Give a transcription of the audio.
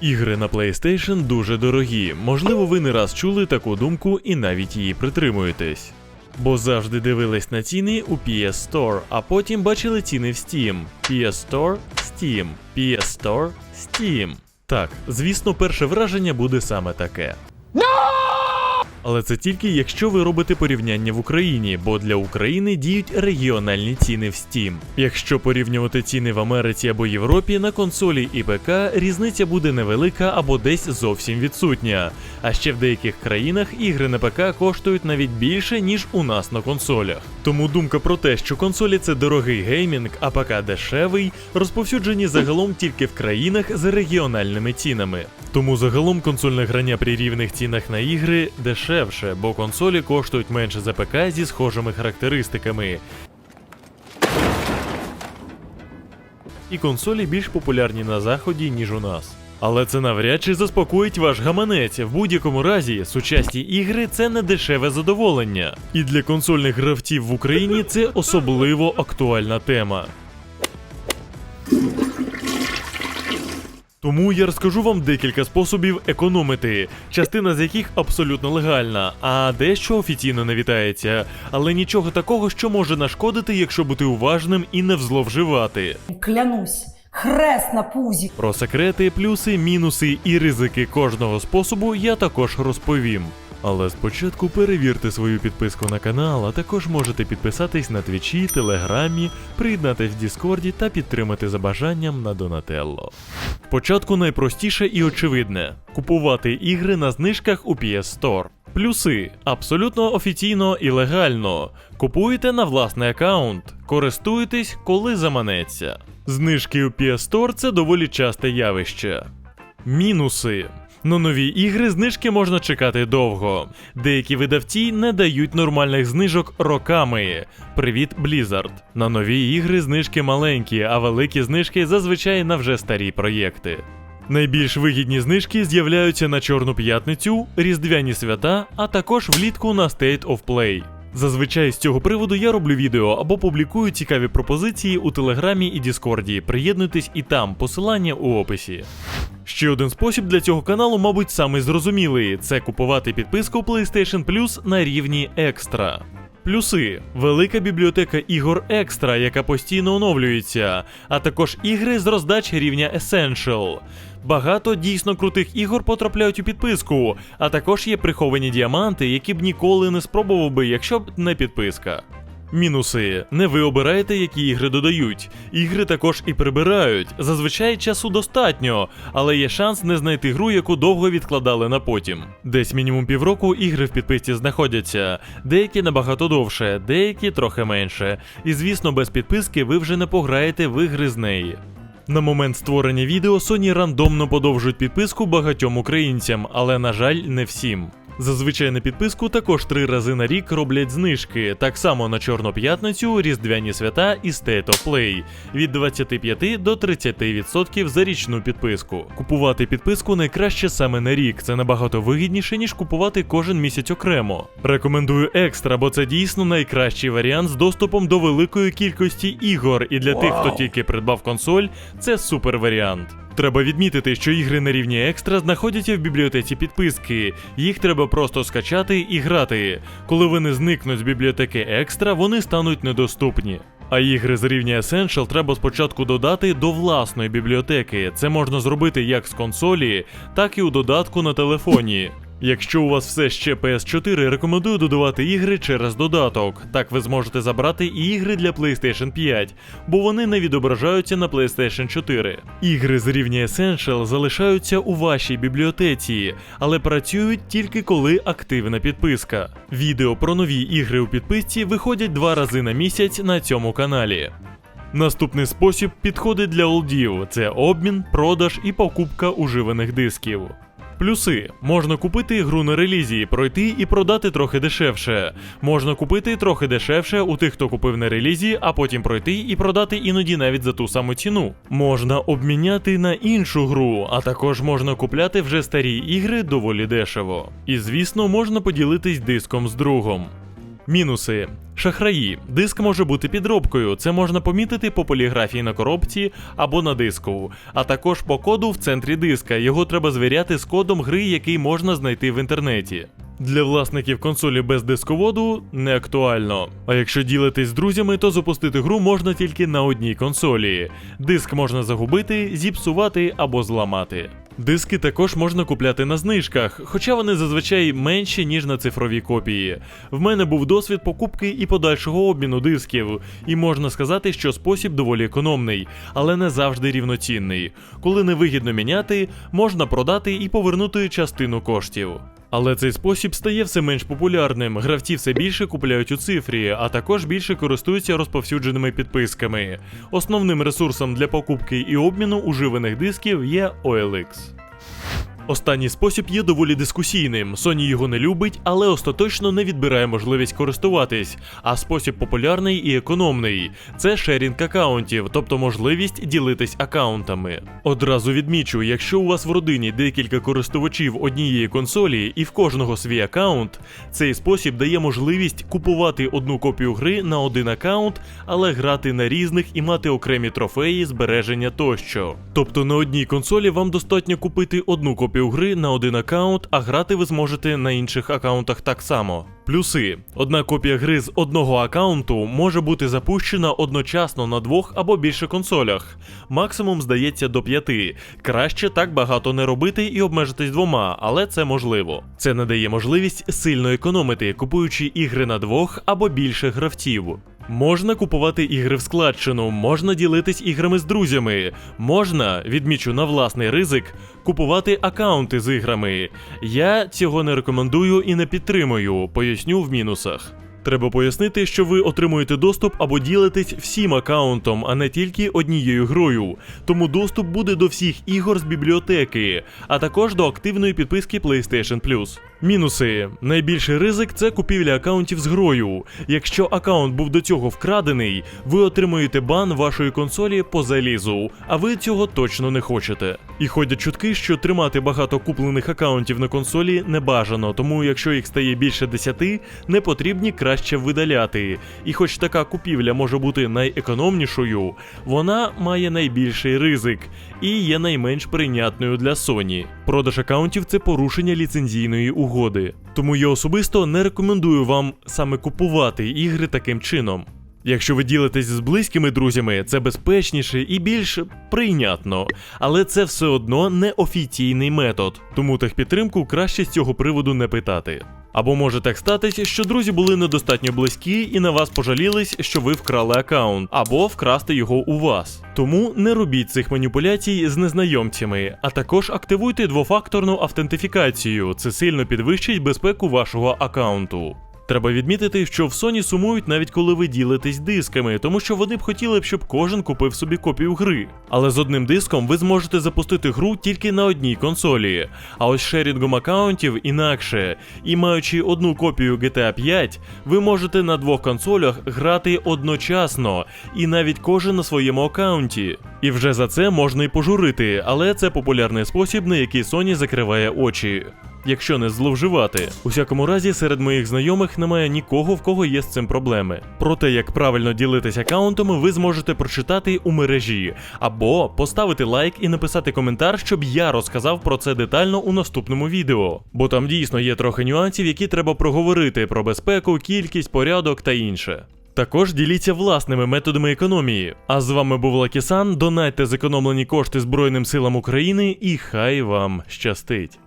Ігри на PlayStation дуже дорогі. Можливо, ви не раз чули таку думку і навіть її притримуєтесь. Бо завжди дивились на ціни у PS Store, а потім бачили ціни в Steam. PS Store, Steam, PS Store, Steam. Так, звісно, перше враження буде саме таке. Але це тільки якщо ви робите порівняння в Україні, бо для України діють регіональні ціни в Steam. Якщо порівнювати ціни в Америці або Європі на консолі і ПК, різниця буде невелика або десь зовсім відсутня. А ще в деяких країнах ігри на ПК коштують навіть більше, ніж у нас на консолях. Тому думка про те, що консолі це дорогий геймінг, а ПК дешевий, розповсюджені загалом тільки в країнах з регіональними цінами. Тому загалом консольне грання при рівних цінах на ігри дешевше, бо консолі коштують менше за ПК зі схожими характеристиками. І консолі більш популярні на заході, ніж у нас. Але це навряд чи заспокоїть ваш гаманець. В будь-якому разі, сучасні ігри це не дешеве задоволення. І для консольних гравців в Україні це особливо актуальна тема. Тому я розкажу вам декілька способів економити, частина з яких абсолютно легальна, а дещо офіційно не вітається. Але нічого такого, що може нашкодити, якщо бути уважним і не взловживати. Клянусь, хрест на пузі. Про секрети, плюси, мінуси і ризики кожного способу я також розповім. Але спочатку перевірте свою підписку на канал, а також можете підписатись на твічі, телеграмі, приєднатись в Діскорді та підтримати за бажанням на Донателло. Спочатку найпростіше і очевидне купувати ігри на знижках у PS Store. Плюси абсолютно офіційно і легально. Купуєте на власний аккаунт, користуєтесь, коли заманеться. Знижки у PS Store – це доволі часте явище. Мінуси. На нові ігри знижки можна чекати довго. Деякі видавці не дають нормальних знижок роками. Привіт, Blizzard. На нові ігри знижки маленькі, а великі знижки зазвичай на вже старі проєкти. Найбільш вигідні знижки з'являються на Чорну п'ятницю, Різдвяні свята, а також влітку на State of Play. Зазвичай з цього приводу я роблю відео або публікую цікаві пропозиції у Телеграмі і Діскорді. Приєднуйтесь і там, посилання у описі. Ще один спосіб для цього каналу, мабуть, самий зрозумілий це купувати підписку PlayStation Plus на рівні екстра. Плюси: велика бібліотека ігор екстра, яка постійно оновлюється, а також ігри з роздач рівня Essential. Багато дійсно крутих ігор потрапляють у підписку, а також є приховані діаманти, які б ніколи не спробував би, якщо б не підписка. Мінуси. Не ви обираєте, які ігри додають. Ігри також і прибирають. Зазвичай часу достатньо, але є шанс не знайти гру, яку довго відкладали на потім. Десь мінімум півроку ігри в підписці знаходяться. Деякі набагато довше, деякі трохи менше. І звісно, без підписки ви вже не пограєте в ігри з неї. На момент створення відео Sony рандомно подовжують підписку багатьом українцям, але на жаль, не всім. Зазвичай на підписку також три рази на рік роблять знижки, так само на Чорну п'ятницю, Різдвяні свята і State of Play від 25 до 30% за річну підписку. Купувати підписку найкраще саме на рік. Це набагато вигідніше, ніж купувати кожен місяць окремо. Рекомендую екстра, бо це дійсно найкращий варіант з доступом до великої кількості ігор. І для тих, хто тільки придбав консоль, це супер варіант. Треба відмітити, що ігри на рівні екстра знаходяться в бібліотеці підписки. Їх треба просто скачати і грати. Коли вони зникнуть з бібліотеки екстра, вони стануть недоступні. А ігри з рівня Essential треба спочатку додати до власної бібліотеки. Це можна зробити як з консолі, так і у додатку на телефоні. Якщо у вас все ще PS4, рекомендую додавати ігри через додаток. Так ви зможете забрати і ігри для PlayStation 5, бо вони не відображаються на PlayStation 4. Ігри з рівня Essential залишаються у вашій бібліотеці, але працюють тільки коли активна підписка. Відео про нові ігри у підписці виходять два рази на місяць на цьому каналі. Наступний спосіб підходить для олдів: це обмін, продаж і покупка уживаних дисків. Плюси можна купити ігру на релізі, пройти і продати трохи дешевше. Можна купити трохи дешевше у тих, хто купив на релізі, а потім пройти і продати іноді навіть за ту саму ціну. Можна обміняти на іншу гру, а також можна купляти вже старі ігри доволі дешево. І звісно, можна поділитись диском з другом. Мінуси. Шахраї. Диск може бути підробкою. Це можна помітити по поліграфії на коробці або на диску, а також по коду в центрі диска. Його треба звіряти з кодом гри, який можна знайти в інтернеті. Для власників консолі без дисководу не актуально. А якщо ділитесь з друзями, то запустити гру можна тільки на одній консолі. Диск можна загубити, зіпсувати або зламати. Диски також можна купляти на знижках, хоча вони зазвичай менші, ніж на цифрові копії. В мене був досвід покупки і подальшого обміну дисків, і можна сказати, що спосіб доволі економний, але не завжди рівноцінний. Коли невигідно міняти, можна продати і повернути частину коштів. Але цей спосіб стає все менш популярним. Гравці все більше купляють у цифрі, а також більше користуються розповсюдженими підписками. Основним ресурсом для покупки і обміну уживаних дисків є OLX. Останній спосіб є доволі дискусійним. Sony його не любить, але остаточно не відбирає можливість користуватись. А спосіб популярний і економний це шерінг акаунтів, тобто можливість ділитись акаунтами. Одразу відмічу, якщо у вас в родині декілька користувачів однієї консолі і в кожного свій акаунт, цей спосіб дає можливість купувати одну копію гри на один акаунт, але грати на різних і мати окремі трофеї, збереження тощо. Тобто на одній консолі вам достатньо купити одну копію гри на один аккаунт, а грати ви зможете на інших аккаунтах так само. Плюси: одна копія гри з одного аккаунту може бути запущена одночасно на двох або більше консолях. Максимум здається до п'яти. Краще так багато не робити і обмежитись двома, але це можливо. Це надає можливість сильно економити, купуючи ігри на двох або більше гравців. Можна купувати ігри в складчину, можна ділитись іграми з друзями, можна, відмічу на власний ризик, купувати акаунти з іграми. Я цього не рекомендую і не підтримую, поясню в мінусах. Треба пояснити, що ви отримуєте доступ або ділитесь всім акаунтом, а не тільки однією грою. Тому доступ буде до всіх ігор з бібліотеки, а також до активної підписки PlayStation Plus. Мінуси: найбільший ризик це купівля акаунтів з грою. Якщо акаунт був до цього вкрадений, ви отримуєте бан вашої консолі по залізу, а ви цього точно не хочете. І ходять чутки, що тримати багато куплених акаунтів на консолі не бажано, тому якщо їх стає більше 10, не потрібні краще видаляти. І хоч така купівля може бути найекономнішою, вона має найбільший ризик і є найменш прийнятною для Sony. Продаж акаунтів це порушення ліцензійної угоди. Тому я особисто не рекомендую вам саме купувати ігри таким чином. Якщо ви ділитесь з близькими друзями, це безпечніше і більш прийнятно, але це все одно не офіційний метод, тому техпідтримку краще з цього приводу не питати. Або може так статись, що друзі були недостатньо близькі і на вас пожалілись, що ви вкрали аккаунт, або вкрасти його у вас. Тому не робіть цих маніпуляцій з незнайомцями, а також активуйте двофакторну автентифікацію. Це сильно підвищить безпеку вашого аккаунту. Треба відмітити, що в Sony сумують навіть коли ви ділитесь дисками, тому що вони б хотіли б, щоб кожен купив собі копію гри. Але з одним диском ви зможете запустити гру тільки на одній консолі. А ось шерінгом аккаунтів інакше. І маючи одну копію GTA 5, ви можете на двох консолях грати одночасно, і навіть кожен на своєму аккаунті. І вже за це можна і пожурити, але це популярний спосіб, на який Sony закриває очі якщо не зловживати. У всякому разі, серед моїх знайомих немає нікого, в кого є з цим проблеми. Про те, як правильно ділитись аккаунтами, ви зможете прочитати у мережі, або поставити лайк і написати коментар, щоб я розказав про це детально у наступному відео. Бо там дійсно є трохи нюансів, які треба проговорити про безпеку, кількість, порядок та інше. Також діліться власними методами економії. А з вами був Лакісан. Донайте зекономлені кошти Збройним силам України і хай вам щастить.